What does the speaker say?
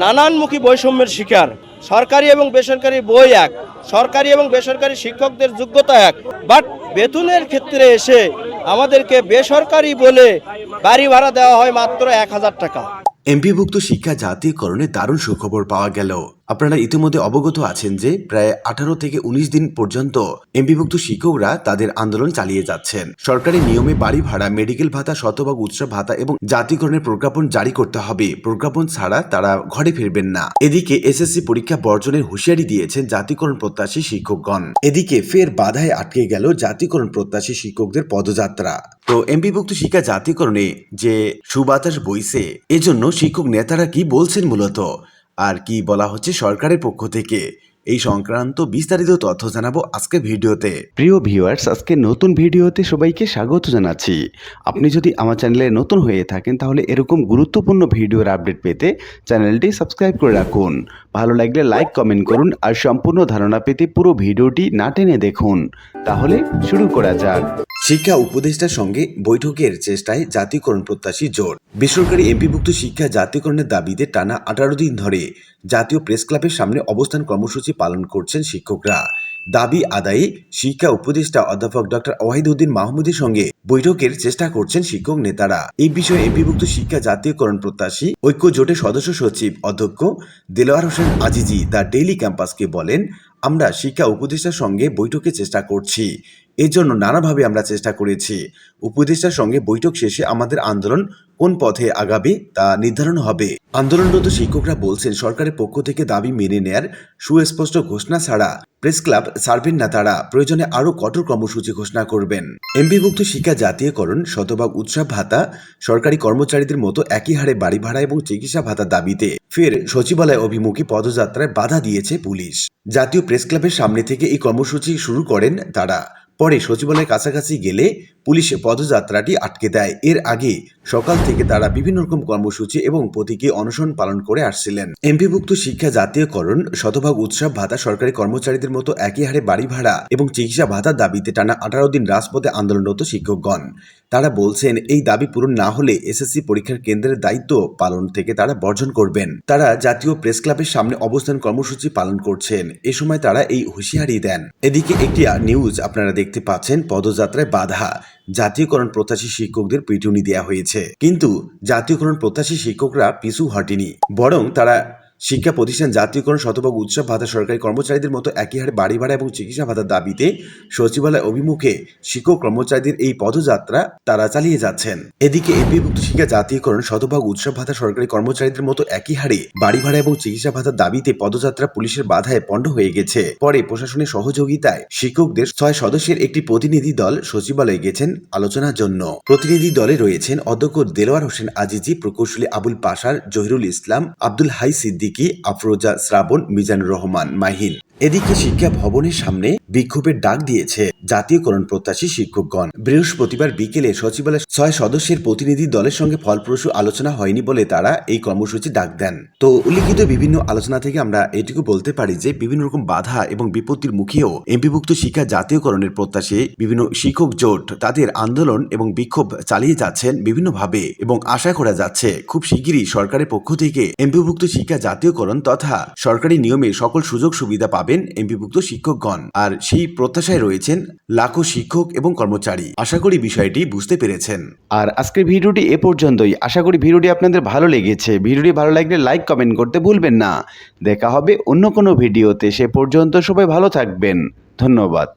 নানানমুখী বৈষম্যের শিকার। সরকারি এবং বেসরকারি বই এক, সরকারি এবং বেসরকারি শিক্ষকদের যোগ্যতা এক। বাট বেতনের ক্ষেত্রে এসে আমাদেরকে বেসরকারি বলে বাড়ি ভাড়া দেওয়া হয় মাত্র এক হাজার টাকা। এমপিভুক্ত শিক্ষা জাতীয়করণে দারুণ সুখবর পাওয়া গেল। আপনারা ইতিমধ্যে অবগত আছেন যে প্রায় আঠারো থেকে উনিশ দিন পর্যন্ত এমপিভুক্ত শিক্ষকরা তাদের আন্দোলন চালিয়ে যাচ্ছেন। সরকারি নিয়মে বাড়ি ভাড়া, মেডিকেল ভাতা, শতভাগ উৎসব ভাতা এবং জাতীয়করণের প্রজ্ঞাপন জারি করতে হবে। প্রজ্ঞাপন ছাড়া তারা ঘরে ফিরবেন না। এদিকে এসএসসি পরীক্ষা বর্জনের হুঁশিয়ারি দিয়েছেন জাতিকরণ প্রত্যাশী শিক্ষকগণ। এদিকে ফের বাধায় আটকে গেল জাতিকরণ প্রত্যাশী শিক্ষকদের পদযাত্রা। তো এমপিভুক্ত শিক্ষা জাতিকরণে যে সুবাতাস বইছে, এজন্য শিক্ষক নেতারা কি বলছেন মূলত? আর কি বলা হচ্ছে সরকারের পক্ষ থেকে। এই সংক্রান্ত বিস্তারিত তথ্য জানাব আজকে ভিডিওতে। প্রিয় ভিউয়ার্স, আজকে নতুন ভিডিওতে সবাইকে স্বাগত জানাচ্ছি। আপনি যদি আমার চ্যানেলে নতুন হয়ে থাকেন, তাহলে এরকম গুরুত্বপূর্ণ ভিডিওর আপডেট পেতে চ্যানেলটি সাবস্ক্রাইব করে রাখুন। ভালো লাগলে লাইক, কমেন্ট করুন আর সম্পূর্ণ ধারণা পেতে পুরো ভিডিওটি না টেনে দেখুন। তাহলে শুরু করা যাক। শিক্ষা উপদেষ্টার সঙ্গে বৈঠকের চেষ্টায় জাতীয়করণ প্রত্যাশী জোর বেসরকারি এমপিভুক্ত শিক্ষা জাতীয়করণের দাবিতে টানা আঠারো দিন ধরে জাতীয় প্রেস ক্লাবের সামনে অবস্থান কর্মসূচি পালন করছেন শিক্ষকরা। দাবি আদায়ে শিক্ষা উপদেষ্টা অধ্যাপক ডক্টর ওয়াহিদউদ্দিন মাহমুদের সঙ্গে বৈঠকের চেষ্টা করছেন শিক্ষক নেতারা। এই বিষয়ে এমপিভুক্ত শিক্ষা জাতীয়করণ প্রত্যাশী ঐক্য জোটের সদস্য সচিব অধ্যক্ষ দেলোয়ার হোসেন আজিজি দ্য ডেইলি ক্যাম্পাসকে বলেন, আমরা শিক্ষা উপদেষ্টার সঙ্গে বৈঠকে চেষ্টা করছি। এর জন্য নানাভাবে আমরা চেষ্টা করেছি। উপদেষ্টার সঙ্গে বৈঠক শেষে আমাদের আন্দোলন কোন পথে আগাবে তা নির্ধারণ হবে। আন্দোলনরত শিক্ষকরা বলছেন, সরকারের পক্ষ থেকে দাবি মেনে নেয়ার সুস্পষ্ট ঘোষণা ছাড়া প্রেস ক্লাব ছাড়বেন না তারা। প্রয়োজনে আরও কঠোর কর্মসূচি ঘোষণা করবেন। এমপিভুক্ত শিক্ষা জাতীয়করণ, শতভাগ উৎসব ভাতা, সরকারি কর্মচারীদের মতো একই হারে বাড়ি ভাড়া এবং চিকিৎসা ভাতা দাবিতে ফের সচিবালয় অভিমুখী পদযাত্রায় বাধা দিয়েছে পুলিশ। জাতীয় প্রেস ক্লাবের সামনে থেকে এই কর্মসূচি শুরু করেন তারা। পরে সচিবালয়ের কাছাকাছি গেলে পুলিশ পদযাত্রাটি আটকে দেয়। এর আগে সকাল থেকে তারা বিভিন্ন রকম কর্মসূচি এবং প্রতীকী অনশন পালন করে আসছিলেন। এমপিভুক্ত শিক্ষা জাতীয়করণ, শতভাগ উৎসব ভাতা সরকারি কর্মচারীদের মতো একই হারে বাড়ি ভাড়া এবং চিকিৎসা ভাতার দাবিতে টানা আঠারো দিন রাজপথে আন্দোলনরত শিক্ষকগণ। তারা বলছেন, এই দাবি পূরণ না হলে এসএসসি পরীক্ষার কেন্দ্রের দায়িত্ব পালন থেকে তারা বর্জন করবেন। তারা জাতীয় প্রেস ক্লাবের সামনে অবস্থান কর্মসূচি পালন করছেন। এ সময় তারা এই হুঁশিয়ারি দেন। এদিকে একটি নিউজ আপনারা দেখতে পাচ্ছেন পদযাত্রায় বাধা। জাতীয়করণ প্রত্যাশী শিক্ষকদের পিটুনি দেওয়া হয়েছে। কিন্তু জাতীয়করণ প্রত্যাশী শিক্ষকরা পিছু হটেনি। বরং তারা শিক্ষা প্রতিষ্ঠান জাতীয়করণ, শতভাগ উৎসব ভাতা সরকারি কর্মচারীদের মতো একই হারে বাড়ি ভাড়া এবং চিকিৎসা ভাতার দাবিতে সচিবালয় অভিমুখে শিক্ষক কর্মচারীদের এই পদযাত্রা তারা চালিয়ে যাচ্ছেন। এদিকে এমপিভুক্ত শিক্ষা জাতীয়করণ, শতভাগ উৎসব ভাতা সরকারি কর্মচারীদের মতো একই হারে বাড়ি ভাড়া এবং চিকিৎসা ভাতার দাবিতে পদযাত্রা পুলিশের বাধায় পণ্ড হয়ে গেছে। পরে প্রশাসনের সহযোগিতায় শিক্ষকদের ছয় সদস্যের একটি প্রতিনিধি দল সচিবালয়ে গেছেন আলোচনার জন্য। প্রতিনিধি দলে রয়েছেন অধ্যক্ষ দেলোয়ার হোসেন আজিজি, প্রকৌশলী আবুল পাশার, জহিরুল ইসলাম, আব্দুল হাই সিদ্দিকী আফরোজা শ্রাবণ মিজানুর রহমান মাহিন এদিকে শিক্ষা ভবনের সামনে বিক্ষোভের ডাক দিয়েছে জাতীয়করণ প্রত্যাশী শিক্ষকগণ। বৃহস্পতিবার বিকেলে সচিবালয় ছয় সদস্যের প্রতিনিধি দলের সঙ্গে ফলপ্রসূ আলোচনা হয়নি বলে তারা এই কর্মসূচি ডাক দেন। তো উল্লিখিত বিভিন্ন আলোচনা থেকে আমরা এটুকু বলতে পারি যে, বিভিন্ন রকম বাধা এবং বিপত্তির মুখেও এমপিভুক্ত শিক্ষা জাতীয়করণের প্রত্যাশে বিভিন্ন শিক্ষক জোট তাদের আন্দোলন এবং বিক্ষোভ চালিয়ে যাচ্ছেন বিভিন্নভাবে এবং আশা করা যাচ্ছে খুব শিগগিরই সরকারের পক্ষ থেকে এমপিভুক্ত শিক্ষা জাতীয়করণ তথা সরকারি নিয়মে সকল সুযোগ সুবিধা পাবেন এমপিভুক্ত শিক্ষকগণ। আর সেই প্রত্যাশায় রয়েছেন লাখো শিক্ষক এবং কর্মচারী। আশা করি বিষয়টি বুঝতে পেরেছেন। আর আজকের ভিডিওটি এ পর্যন্তই। আশা করি ভিডিওটি আপনাদের ভালো লেগেছে। ভিডিওটি ভালো লাগলে লাইক, কমেন্ট করতে ভুলবেন না। দেখা হবে অন্য কোনো ভিডিওতে। সে পর্যন্ত সবাই ভালো থাকবেন। ধন্যবাদ।